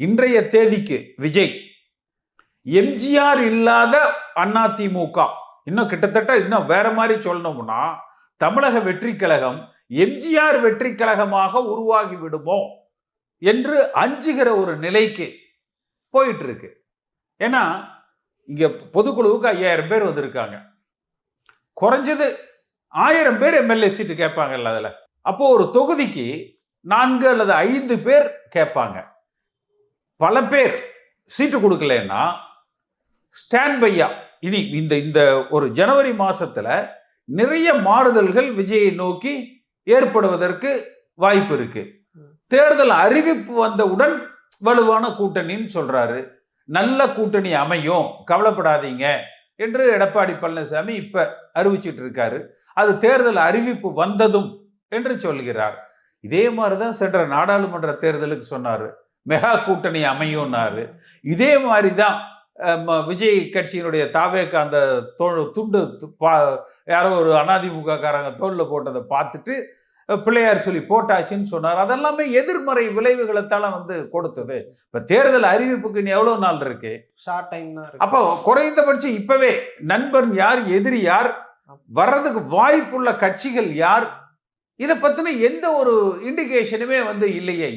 இன்றைய தேதிக்கு விஜய் எம்ஜிஆர் இல்லாத அதிமுக. இன்னும் கிட்டத்தட்ட இன்னும் வேற மாதிரி சொல்லணும்னா தமிழக வெற்றி கழகம் எம்ஜிஆர் வெற்றி கழகமாக உருவாகி விடுமோ என்று அஞ்சுகிற ஒரு நிலைக்கு போயிட்டு இருக்கு ஏன்னா இங்க பொதுக்குழுவுக்கு ஐயாயிரம் பேர் வந்திருக்காங்க. குறைஞ்சது ஆயிரம் பேர் எம்எல்ஏ சீட்டு கேட்பாங்கல்ல அதில். அப்போ ஒரு தொகுதிக்கு நான்கு அல்லது ஐந்து பேர் கேட்பாங்க. பல பேர் சீட்டு கொடுக்கலன்னா ஸ்டாண்ட் பையா இனி இந்த இந்த ஒரு ஜனவரி மாசத்துல நிறைய மாறுதல்கள் விஜயை நோக்கி ஏற்படுவதற்கு வாய்ப்பு இருக்கு. தேர்தல் அறிவிப்பு வந்தவுடன் வலுவான கூட்டணின்னு சொல்றாரு. நல்ல கூட்டணி அமையும் கவலைப்படாதீங்க என்று எடப்பாடி பழனிசாமி இப்ப அறிவிச்சிட்டு இருக்காரு. அது தேர்தல் அறிவிப்பு வந்ததும் என்று சொல்கிறார். இதே மாதிரிதான் சென்ற நாடாளுமன்ற தேர்தலுக்கு சொன்னாரு. மெகா கூட்டணி அமையும்னாரு. இதே மாதிரி தான் விஜய் கட்சியினுடைய தாவேக்கு அந்த தோல் துண்டு து- பா- யாரோ ஒரு அதிமுக காரங்க தோல்ல போட்டதை பார்த்துட்டு பிள்ளையார் சொல்லி போட்டாச்சுன்னு சொன்னார். அதெல்லாமே எதிர்மறை விளைவுகளைத்தால வந்து கொடுத்தது. இப்ப தேர்தல் அறிவிப்புக்கு இனி எவ்வளவு நாள் இருக்கு? Short time. அப்போ குறைந்தபட்சம் இப்பவே நண்பன் யார் எதிரி யார் வர்றதுக்கு வாய்ப்புள்ள கட்சிகள் யார் இதை பத்தின எந்த ஒரு இண்டிகேஷனுமே வந்து இல்லையே.